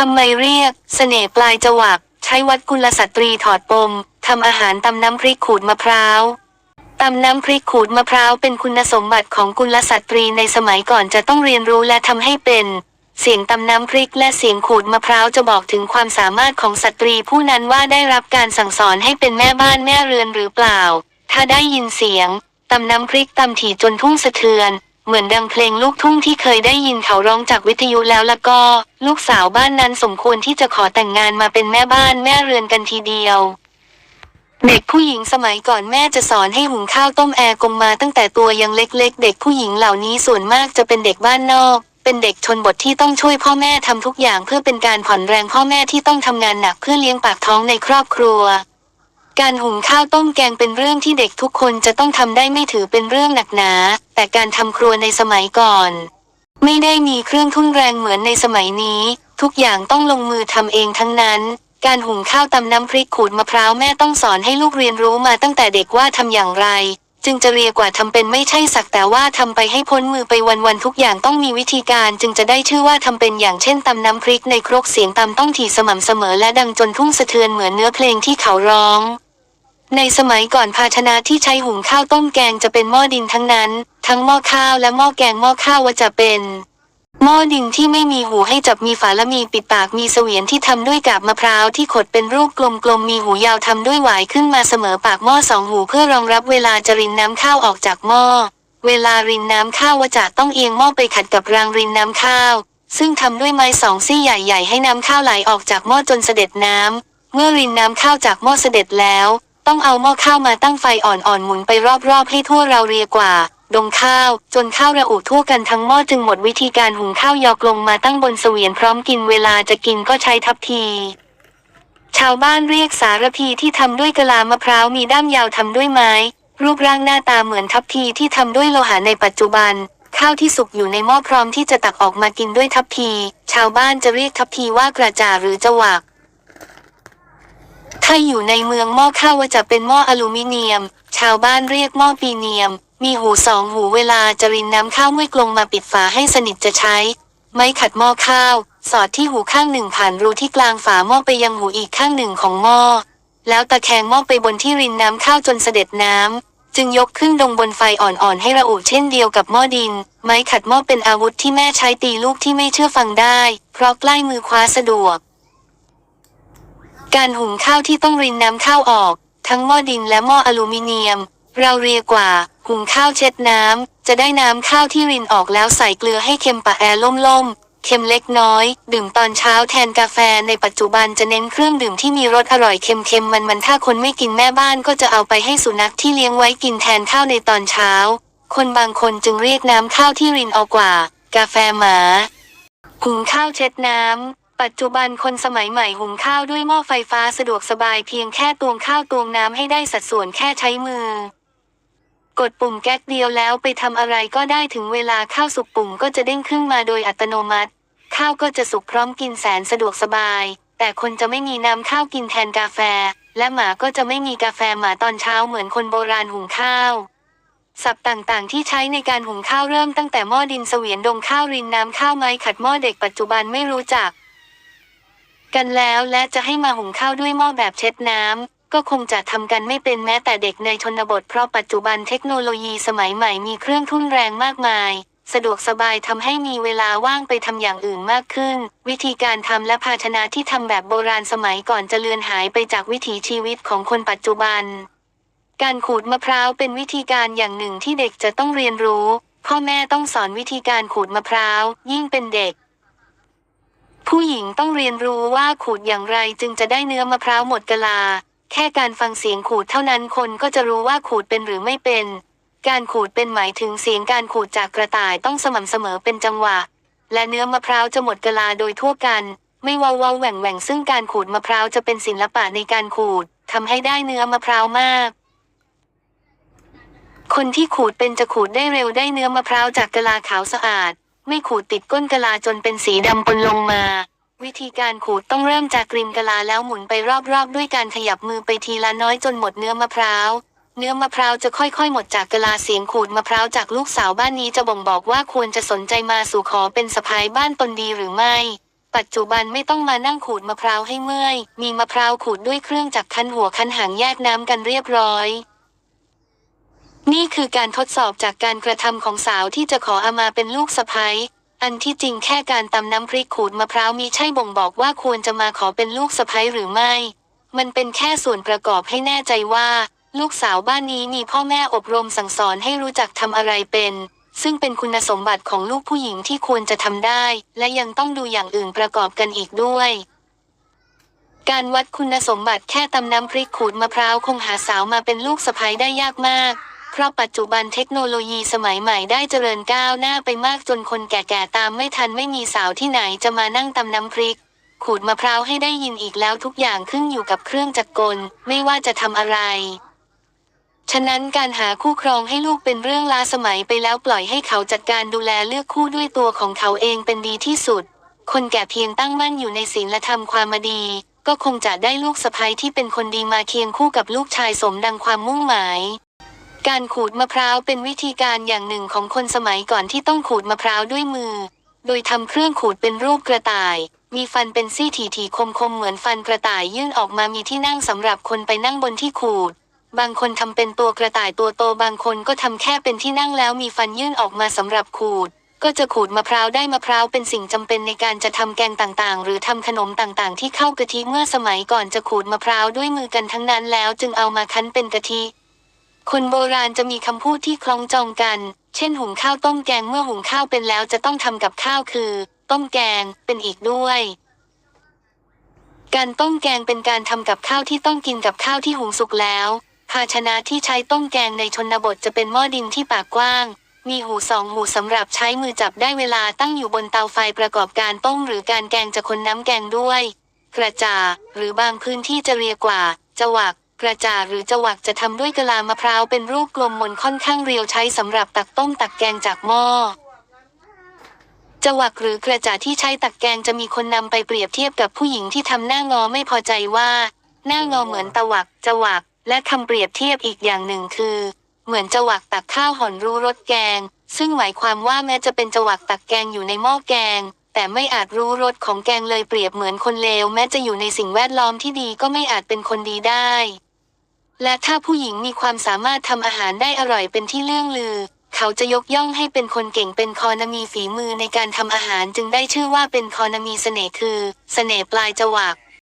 ทำไมเรียก เสน่ห์ปลายจวัก ใช้วัดกุลสตรีถอดปม ทำอาหารตำน้ำพริกขูดมะพร้าวตำน้ำพริกขูดมะพร้าวเป็นคุณสมบัติของกุลสตรีในสมัยก่อนจะต้องเรียนรู้และทำให้เป็น เสียงตำน้ำพริกและเสียงขูดมะพร้าวจะบอกถึงความสามารถของสตรีผู้นั้นว่าได้รับการสั่งสอนให้เป็นแม่บ้านแม่เรือนหรือเปล่า ถ้าได้ยินเสียงตำน้ำพริกตำถี่จนทุ่งสะเทือน เหมือนดังเพลงลูกทุ่งที่เคยได้ยินเขาร้องจากวิทยุแล้วละก็ ลูกสาวบ้านนั้นสมควรที่จะขอแต่งงานมาเป็นแม่บ้านแม่เรือนกันทีเดียว เด็กผู้หญิงสมัยก่อนแม่จะสอนให้หุงข้าวต้มแอร์กงมาตั้งแต่ตัวยังเล็กๆ เด็กผู้หญิงเหล่านี้ส่วนมากจะเป็นเด็กบ้านนอก เป็นเด็กชนบทที่ต้องช่วยพ่อแม่ทำทุกอย่างเพื่อเป็นการผ่อนแรงพ่อแม่ที่ต้องทำงานหนักเพื่อเลี้ยงปากท้องในครอบครัว การหุงข้าวต้มแกงเป็นเรื่องที่เด็กทุกคนจะต้องทำได้ไม่ถือเป็นเรื่องหนักหนา แต่การทำครัวในสมัยก่อน ไม่ได้มีเครื่องทุ่นแรงเหมือนในสมัยนี้ ทุกอย่างต้องลงมือทำเองทั้งนั้น การหุงข้าวตำน้ำพริกขูดมะพร้าวแม่ต้องสอนให้ลูกเรียนรู้มาตั้งแต่เด็กว่าทำอย่างไร จึงจะเรียกว่าทำเป็นไม่ใช่สักแต่ว่าทำไปให้พ้นมือไปวันๆทุกอย่างต้องมีวิธีการจึงจะได้ชื่อว่าทำเป็นอย่างเช่นตำน้ำพริกในครกเสียงตำต้องถี่สม่ำเสมอและดังจนทุ่งสะเทือนเหมือนเนื้อเพลงที่เขาร้อง ในสมัยก่อนภาชนะที่ใช้หุงข้าวต้มแกงจะเป็นหม้อดินทั้งนั้น ทั้งหม้อข้าวและหม้อแกงหม้อข้าวว่าจะเป็น หม้อดินที่ไม่มีหูให้จับมีฝาและมีปิดปากมีเสวียนที่ทำด้วยกาบมะพร้าวที่ขดเป็นรูปกลมๆมีหูยาวทำด้วยหวายขึ้นมาเสมอปากหม้อสองหูเพื่อรองรับเวลาจะรินน้ำข้าวออกจากหม้อ เวลารินน้ำข้าวว่าจะต้องเอียงหม้อไปขัดกับรางรินน้ำข้าว ซึ่งทำด้วยไม้สองซี่ใหญ่ ๆ ให้น้ำข้าวไหลออกจากหม้อจนเสด็จน้ำเมื่อรินน้ำข้าวจากหม้อเสด็จแล้ว ต้องเอาหม้อข้าวมาตั้งไฟอ่อนๆหมุนไปรอบๆให้ทั่วเราเรียกว่า ดงข้าว จนข้าวระอุทั่วกันทั้งหม้อจึงหมดวิธีการหุงข้าวยอกลงมาตั้งบนเสวียนพร้อมกินเวลาจะกินก็ใช้ทัพทีชาวบ้านเรียกสารพีที่ทำด้วยกะลามะพร้าวมีด้ามยาวทำด้วยไม้ รูปร่างหน้าตาเหมือนทัพพีที่ทำด้วยโลหะในปัจจุบัน ข้าวที่สุกอยู่ในหม้อพร้อมที่จะตักออกมากินด้วยทัพพีชาวบ้านจะเรียกทัพพีว่ากระจาหรือจวัก ถ้าอยู่ในเมืองหม้อข้าวว่าจะเป็นหม้ออลูมิเนียม ชาวบ้านเรียกหม้อปีเนียม มีหูสองหูเวลาจะรินน้ำข้าวเมื่อกลงมาปิดฝาให้สนิทจะใช้ ไม้ขัดหม้อข้าว สอดที่หูข้างหนึ่งผ่านรูที่กลางฝาหม้อไปยังหูอีกข้างหนึ่งของหม้อแล้วตะแคงหม้อไปบนที่รินน้ำข้าวจนเสด็จน้ำ จึงยกขึ้นลงบนไฟอ่อนๆให้ระอุเช่นเดียวกับหม้อดิน ไม้ขัดหม้อเป็นอาวุธที่แม่ใช้ตีลูกที่ไม่เชื่อฟังได้ เพราะใกล้มือคว้าสะดวก การหุงข้าวที่ต้องรินน้ำข้าวออก ทั้งหม้อดินและหม้ออลูมิเนียม เราเรียกว่า หุงข้าวเช็ดน้ำ จะได้น้ำข้าวที่รินออกแล้วใส่เกลือให้เค็มปะแอล่มๆเค็มเล็กน้อย ดื่มตอนเช้าแทนกาแฟในปัจจุบันจะเน้นเครื่องดื่มที่มีรสอร่อยเค็มๆมันๆถ้าคนไม่กินแม่บ้านก็จะเอาไปให้สุนัขที่เลี้ยงไว้กินแทนข้าวในตอนเช้า คนบางคนจึงเรียกน้ำข้าวที่รินออกกว่า กาแฟหมา หุงข้าวเช็ดน้ำ ปัจจุบันคนสมัยใหม่หุงข้าวด้วยหม้อไฟฟ้าสะดวกสบายเพียงแค่ตวงข้าวตวงน้ำให้ได้สัดส่วนแค่ใช้มือ กดปุ่มแก๊กเดียวแล้วไปทำอะไรก็ได้ถึงเวลาข้าวสุกปุ่มก็จะเด้งขึ้นมาโดยอัตโนมัติ ข้าวก็จะสุกพร้อมกินแสนสะดวกสบาย แต่คนจะไม่มีน้ำข้าวกินแทนกาแฟ และหมาก็จะไม่มีกาแฟหมาตอนเช้าเหมือนคนโบราณหุงข้าวศัพท์ต่างๆ ที่ใช้ในการหุงข้าวเริ่มตั้งแต่หม้อดินเสวียนดงข้าวรินน้ำข้าวไม้ขัดหม้อเด็กปัจจุบันไม่รู้จัก กันแล้วและจะให้มาหุงข้าวด้วยหม้อแบบเช็ดน้ำก็คงจะทำกันไม่เป็นแม้แต่เด็กในชนบทเพราะปัจจุบันเทคโนโลยีสมัยใหม่มีเครื่องทุ่นแรงมากมาย สะดวกสบายทำให้มีเวลาว่างไปทำอย่างอื่นมากขึ้น วิธีการทำและภาชนะที่ทำแบบโบราณสมัยก่อนจะเลือนหายไปจากวิถีชีวิตของคนปัจจุบัน การขูดมะพร้าวเป็นวิธีการอย่างหนึ่งที่เด็กจะต้องเรียนรู้ พ่อแม่ต้องสอนวิธีการขูดมะพร้าวยิ่งเป็นเด็ก ผู้หญิงต้องเรียนรู้ว่าขูดอย่างไรจึงจะได้เนื้อมะพร้าวหมดกะลา แค่การฟังเสียงขูดเท่านั้นคนก็จะรู้ว่าขูดเป็นหรือไม่เป็น การขูดเป็นหมายถึงเสียงการขูดจากกระต่ายต้องสม่ำเสมอเป็นจังหวะ และเนื้อมะพร้าวจะหมดกะลาโดยทั่วกัน ไม่วาวาแหว่งแหว่งซึ่งการขูดมะพร้าวจะเป็นศิลปะในการขูดทำให้ได้เนื้อมะพร้าวมากคนที่ขูดเป็นจะขูดได้เร็วได้เนื้อมะพร้าวจากกะลาขาวสะอาด ไม่ขูดติดก้นกะลาจนเป็นสีดำปนลงมา วิธีการขูดต้องเริ่มจากกริมกะลาแล้วหมุนไปรอบๆ ด้วยการขยับมือไปทีละน้อยจนหมดเนื้อมะพร้าวเนื้อมะพร้าวจะค่อยๆ หมดจากกะลาเสียงขูดมะพร้าวจากลูกสาวบ้านนี้จะบ่งบอกว่าควรจะสนใจมาสู่ขอเป็นสะพายบ้านตนดีหรือไม่ ปัจจุบันไม่ต้องมานั่งขูดมะพร้าวให้เมื่อย มีมะพร้าวขูดด้วยเครื่องจักรคันหัวคันหางแยกน้ำกันเรียบร้อย นี่คือการทดสอบจากการกระทำของสาวที่จะขออามาเป็นลูกสะใภ้อันที่จริงแค่การตำน้ำพริกขูดมะพร้าวมีใช่บ่งบอกว่าควรจะมาขอเป็นลูกสะใภ้หรือไม่ มันเป็นแค่ส่วนประกอบให้แน่ใจว่า ลูกสาวบ้านนี้มีพ่อแม่อบรมสั่งสอนให้รู้จักทำอะไรเป็น ซึ่งเป็นคุณสมบัติของลูกผู้หญิงที่ควรจะทำได้ และยังต้องดูอย่างอื่นประกอบกันอีกด้วยการวัดคุณสมบัติแค่ตำน้ำพริกขูดมะพร้าวคงหาสาวมาเป็นลูกสะใภ้ได้ยากมาก เพราะปัจจุบันเทคโนโลยีสมัยใหม่ได้เจริญก้าวหน้าไปมากจนคนแก่ๆตามไม่ทันไม่มีสาวที่ไหนจะมานั่งตำน้ำพริก ขูดมะพร้าวให้ได้ยินอีกแล้วทุกอย่างขึ้นอยู่กับเครื่องจักรกล ไม่ว่าจะทำอะไร ฉะนั้นการหาคู่ครองให้ลูกเป็นเรื่องล้าสมัยไปแล้วปล่อยให้เขาจัดการดูแลเลือกคู่ด้วยตัวของเขาเองเป็นดีที่สุด คนแก่เพียงตั้งมั่นอยู่ในศีลธรรมความมาดี ก็คงจะได้ลูกสะใภ้ที่เป็นคนดีมาเคียงคู่กับลูกชายสมดังความมุ่งหมาย การขูดมะพร้าวเป็นวิธีการอย่างหนึ่งของคนสมัยก่อนที่ต้องขูดมะพร้าวด้วยมือ โดยทำเครื่องขูดเป็นรูปกระต่าย มีฟันเป็นซี่ถี่ๆคมๆเหมือนฟันกระต่ายยื่นออกมามีที่นั่งสำหรับคนไปนั่งบนที่ขูด บางคนทำเป็นตัวกระต่ายตัวโตบางคนก็ทำแค่เป็นที่นั่งแล้วมีฟันยื่นออกมาสำหรับขูด ก็จะขูดมะพร้าวได้มะพร้าวเป็นสิ่งจำเป็นในการจะทำแกงต่างๆ หรือทำขนมต่างๆ ที่เข้ากะทิเมื่อสมัยก่อนจะขูดมะพร้าวด้วยมือกันทั้งนั้นแล้วจึงเอามาคั้นเป็นกะทิ คนโบราณจะมีคำพูดที่คล้องจองกัน เช่นหุงข้าวต้มแกงเมื่อหุงข้าวเป็นแล้วจะต้องทำกับข้าวคือ ต้มแกงเป็นอีกด้วย การต้มแกงเป็นการทำกับข้าวที่ต้องกินกับข้าวที่หุงสุกแล้ว ภาชนะที่ใช้ต้มแกงในชนบทจะเป็นหม้อดินที่ปากกว้าง มีหูสองหูสำหรับใช้มือจับได้เวลาตั้งอยู่บนเตาไฟประกอบการต้มหรือการแกงจะคนน้ำแกงด้วย กระจาหรือบางพื้นที่จะเรียกว่าจวัก กระจาหรือจวักจะทำด้วยกะลามะพร้าวเป็นรูปกลมมนค่อนข้างเรียวใช้สำหรับตักต้มตักแกงจากหม้อจวักหรือกระจาที่ใช้ตักแกงจะมีคนนำไปเปรียบเทียบกับผู้หญิงที่ทำหน้างอไม่พอใจว่า หน้างอเหมือนตะวักจวัก และคำเปรียบเทียบอีกอย่างหนึ่งคือ เหมือนจวักตักข้าวห่อนรู้รสแกง ซึ่งหมายความว่าแม้จะเป็นจวักตักแกงอยู่ในหม้อแกง แต่ไม่อาจรู้รสของแกงเลยเปรียบเหมือนคนเลวแม้จะอยู่ในสิ่งแวดล้อมที่ดีก็ไม่อาจเป็นคนดีได้ และถ้าผู้หญิงมีความสามารถทำอาหารได้อร่อยเป็นที่เลื่องลือ เขาจะยกย่องให้เป็นคนเก่งเป็นคอนามีฝีมือในการทำอาหารจึงได้ชื่อว่าเป็นคอนามีเสน่ห์คือ เสน่ห์ปลายจวัก